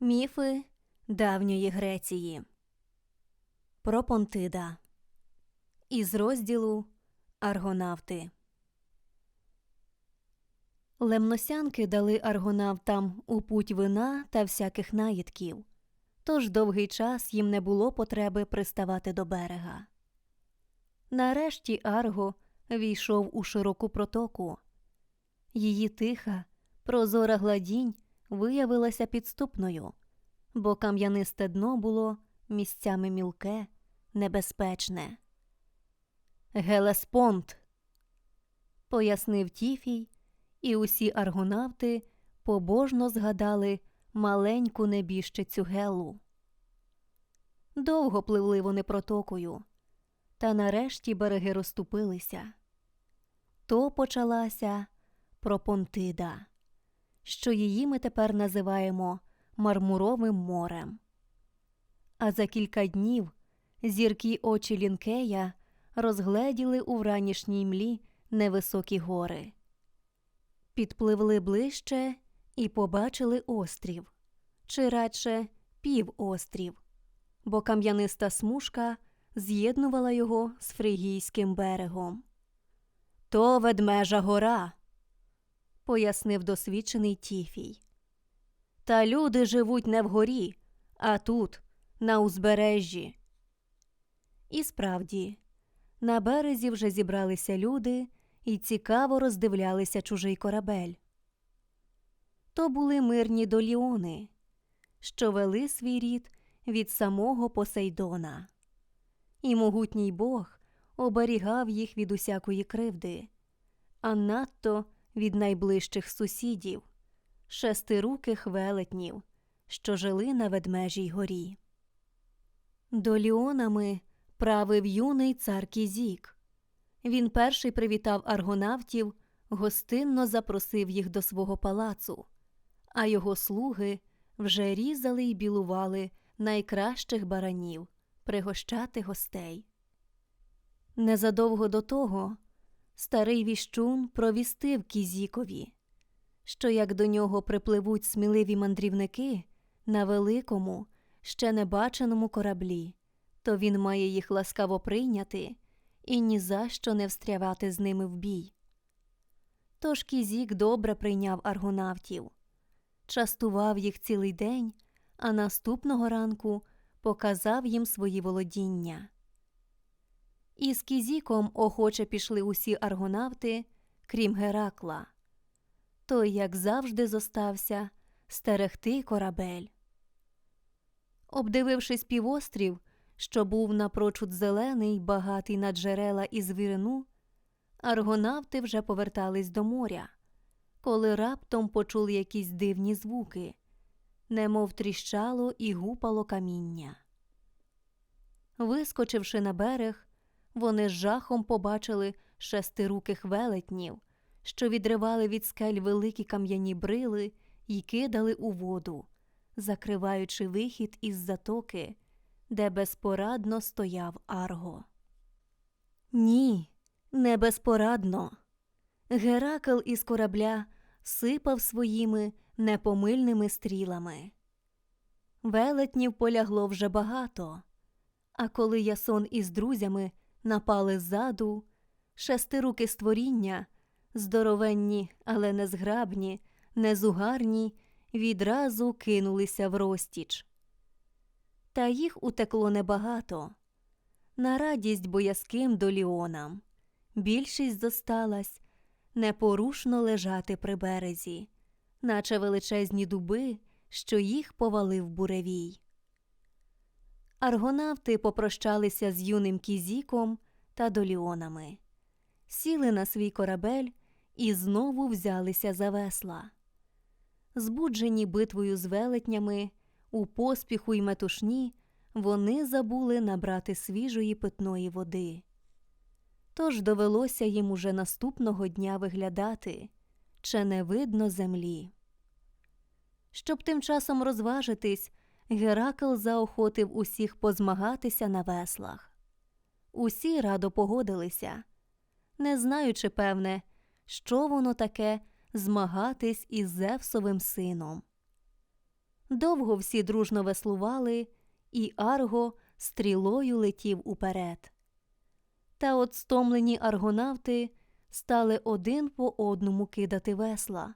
Міфи давньої Греції. Пропонтида. Із розділу Аргонавти. Лемносянки дали аргонавтам у путь вина та всяких наїдків, тож довгий час їм не було потреби приставати до берега. Нарешті Арго війшов у широку протоку. Її тиха, прозора гладінь виявилася підступною, бо кам'янисте дно було місцями мілке, небезпечне. Гелеспонт, пояснив Тіфій, і усі аргонавти побожно згадали маленьку небіжчицю Гелу. Довго пливли вони протокою, та нарешті береги розступилися. То почалася Пропонтида що її ми тепер називаємо Мармуровим морем. А за кілька днів зіркі очі Лінкея розгледіли у вранішній млі невисокі гори, підпливли ближче і побачили острів, чи радше півострів, бо кам'яниста смужка з'єднувала його з Фригійським берегом. То ведмежа гора пояснив досвідчений Тіфій. Та люди живуть не вгорі, а тут, на узбережжі. І справді, на березі вже зібралися люди і цікаво роздивлялися чужий корабель. То були мирні доліони, що вели свій рід від самого Посейдона, і могутній Бог оберігав їх від усякої кривди, а надто від найближчих сусідів, шестируких велетнів, що жили на ведмежій горі. Доліонами правив юний цар Кізік. Він перший привітав аргонавтів, гостинно запросив їх до свого палацу, а його слуги вже різали й білували найкращих баранів пригощати гостей. Незадовго до того старий віщун провістив Кізікові, що як до нього припливуть сміливі мандрівники на великому, ще небаченому кораблі, то він має їх ласкаво прийняти і ні за що не встрявати з ними в бій. Тож Кізік добре прийняв аргонавтів, частував їх цілий день, а наступного ранку показав їм свої володіння. І з Кізіком охоче пішли усі аргонавти, крім Геракла. Той, як завжди, зостався стерегти корабель. Обдивившись півострів, що був напрочуд зелений, багатий на джерела і звірину, аргонавти вже повертались до моря, коли раптом почули якісь дивні звуки, немов тріщало і гупало каміння. Вискочивши на берег, вони з жахом побачили шестируких велетнів, що відривали від скель великі кам'яні брили і кидали у воду, закриваючи вихід із затоки, де безпорадно стояв Арго. Ні, не безпорадно. Геракл із корабля сипав своїми непомильними стрілами. Велетнів полягло вже багато, а коли Ясон із друзями напали ззаду, шестируки створіння, здоровенні, але незграбні, незугарні, відразу кинулися в розтіч. Та їх утекло небагато. На радість боязким доліонам більшість зосталась непорушно лежати при березі, наче величезні дуби, що їх повалив буревій. Аргонавти попрощалися з юним кізіком та доліонами, сіли на свій корабель і знову взялися за весла. Збуджені битвою з велетнями, у поспіху й метушні вони забули набрати свіжої питної води. Тож довелося їм уже наступного дня виглядати, чи не видно землі. Щоб тим часом розважитись, Геракл заохотив усіх позмагатися на веслах. Усі радо погодилися, не знаючи, певне, що воно таке змагатись із Зевсовим сином. Довго всі дружно веслували, і Арго стрілою летів уперед. Та от стомлені аргонавти стали один по одному кидати весла.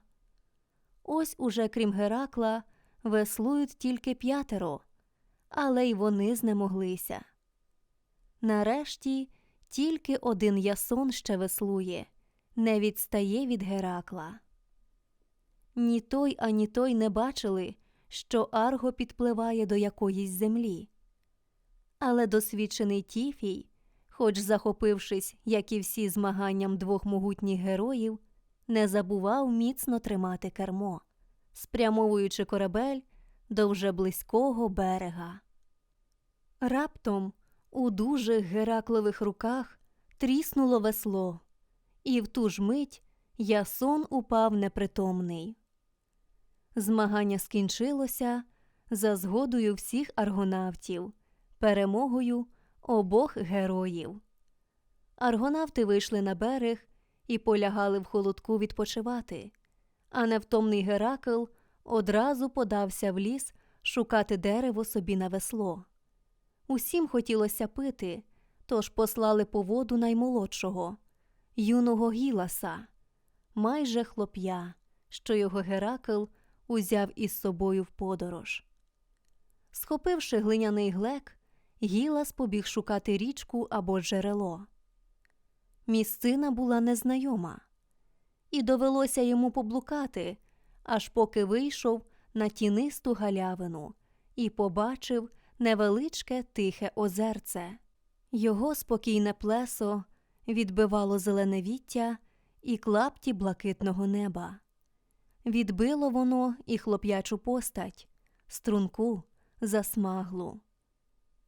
Ось уже крім Геракла веслують тільки п'ятеро, але й вони знемоглися. Нарешті тільки один ясон ще веслує, не відстає від Геракла. Ні той, ані той не бачили, що Арго підпливає до якоїсь землі. Але досвідчений Тіфій, хоч захопившись, як і всі змаганням двох могутніх героїв, не забував міцно тримати кермо, спрямовуючи корабель до вже близького берега. Раптом у дужих Гераклових руках тріснуло весло, і в ту ж мить ясон упав непритомний. Змагання скінчилося за згодою всіх аргонавтів, перемогою обох героїв. Аргонавти вийшли на берег і полягали в холодку відпочивати, а невтомний Геракл одразу подався в ліс шукати дерево собі на весло. Усім хотілося пити, тож послали по воду наймолодшого, юного Гіласа, майже хлоп'я, що його Геракл узяв із собою в подорож. Схопивши глиняний глек, Гілас побіг шукати річку або джерело. Місцина була незнайома, і довелося йому поблукати, аж поки вийшов на тінисту галявину і побачив невеличке тихе озерце. Його спокійне плесо відбивало зелене віття і клапті блакитного неба. Відбило воно і хлоп'ячу постать, струнку, засмаглу.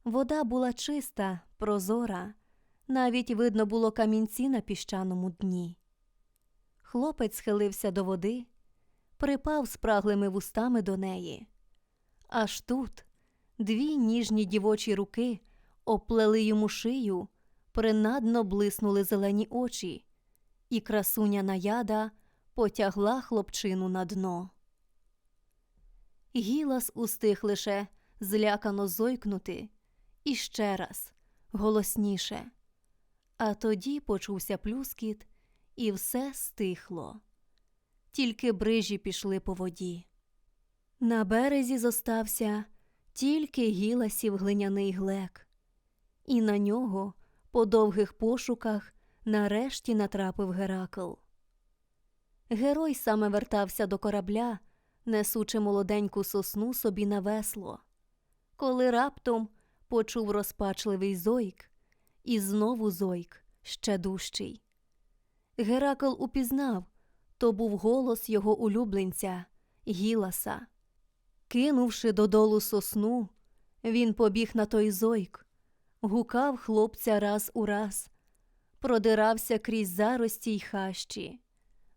Вода була чиста, прозора, навіть видно було камінці на піщаному дні. Хлопець схилився до води, припав спраглими вустами до неї. Аж тут дві ніжні дівочі руки оплели йому шию, принадно блиснули зелені очі, і красуня наяда потягла хлопчину на дно. Гілас устиг лише злякано зойкнути і ще раз голосніше. А тоді почувся плюскіт, і все стихло. Тільки брижі пішли по воді. На березі зостався тільки гіласів глиняний глек, і на нього, по довгих пошуках, нарешті натрапив Геракл. Герой саме вертався до корабля, несучи молоденьку сосну собі на весло, коли раптом почув розпачливий зойк, і знову зойк ще дужчий. Геракл упізнав то був голос його улюбленця Гіласа. Кинувши додолу сосну, він побіг на той зойк, гукав хлопця раз у раз, продирався крізь зарості й хащі,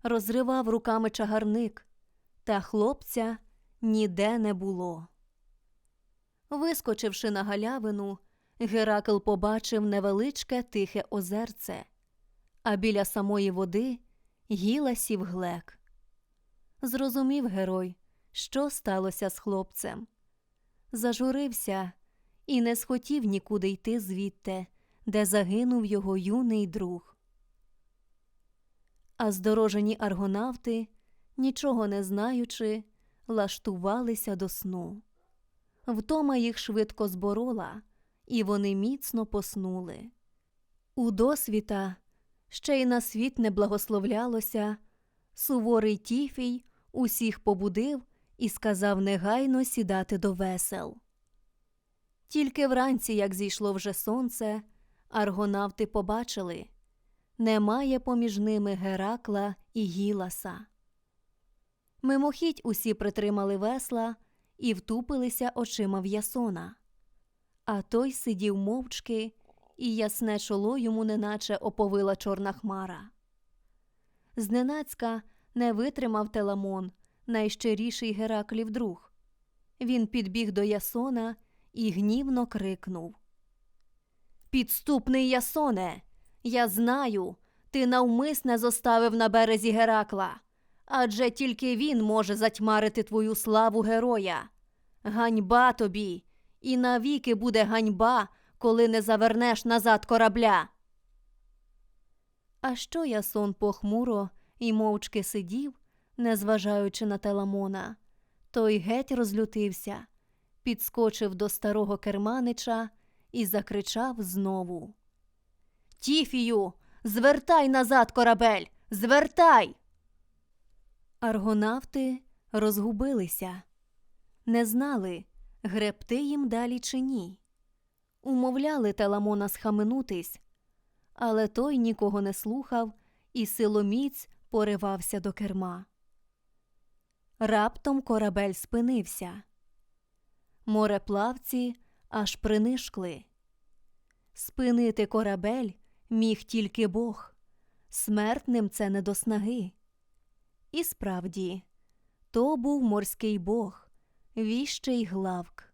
розривав руками чагарник, та хлопця ніде не було. Вискочивши на галявину, Геракл побачив невеличке тихе озерце, а біля самої води гіла сів глек. Зрозумів герой, що сталося з хлопцем. Зажурився і не схотів нікуди йти звідти, де загинув його юний друг. А здорожені аргонавти, нічого не знаючи, лаштувалися до сну. Втома їх швидко зборола, і вони міцно поснули. У досвіта ще й на світ не благословлялося, суворий Тіфій усіх побудив і сказав негайно сідати до весел. Тільки вранці, як зійшло вже сонце, аргонавти побачили немає поміж ними Геракла і Гіласа. Мимохідь усі притримали весла і втупилися очима в ясона. А той сидів мовчки, і ясне чоло йому неначе оповила чорна хмара. Зненацька не витримав Теламон, найщиріший Гераклів друг. Він підбіг до Ясона і гнівно крикнув Підступний Ясоне, я знаю, ти навмисне зоставив на березі Геракла, адже тільки він може затьмарити твою славу героя. Ганьба тобі, і навіки буде ганьба, коли не завернеш назад корабля. А що Ясон похмуро і мовчки сидів, незважаючи на Теламона, той геть розлютився, підскочив до старого керманича і закричав знову. Тіфію, звертай назад корабель, звертай. Аргонавти розгубилися, не знали, гребти їм далі чи ні. Умовляли Теламона схаменутись, але той нікого не слухав і силоміць поривався до керма. Раптом корабель спинився. Мореплавці аж принишкли. Спинити корабель міг тільки Бог, смертним це не до снаги. І справді, то був морський бог, віщий главк.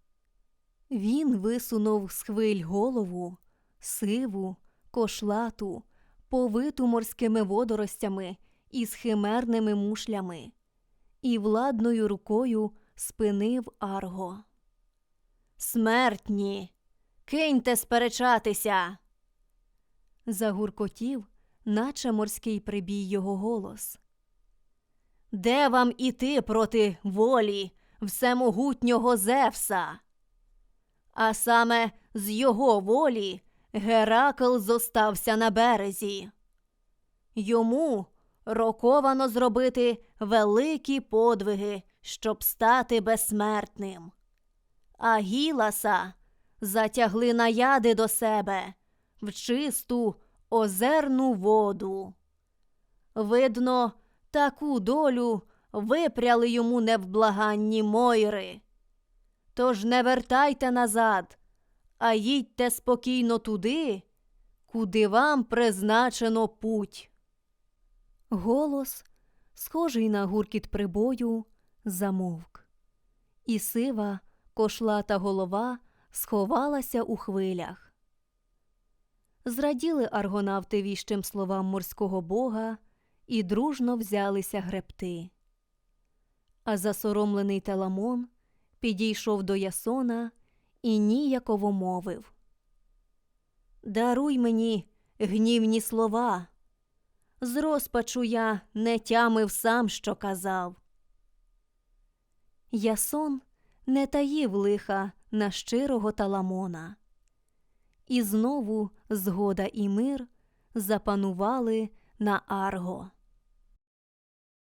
Він висунув з хвиль голову, сиву, кошлату, повиту морськими водоростями і з химерними мушлями, і владною рукою спинив Арго. Смертні, киньте сперечатися. Загуркотів, наче морський прибій його голос. Де вам іти проти волі всемогутнього Зевса? А саме з його волі Геракл зостався на березі. Йому роковано зробити великі подвиги, щоб стати безсмертним. А Гіласа затягли наяди до себе в чисту озерну воду. Видно, таку долю випряли йому невблаганні Мойри. Тож не вертайте назад, а їдьте спокійно туди, куди вам призначено путь. Голос, схожий на гуркіт прибою, замовк, і сива, кошлата голова сховалася у хвилях. Зраділи аргонавти віщим словам морського бога і дружно взялися гребти. А засоромлений Теламон підійшов до Ясона і ніяково мовив Даруй мені гнівні слова. З розпачу я не тямив сам, що казав. Ясон не таїв лиха на щирого таламона. І знову згода і мир запанували на Арго.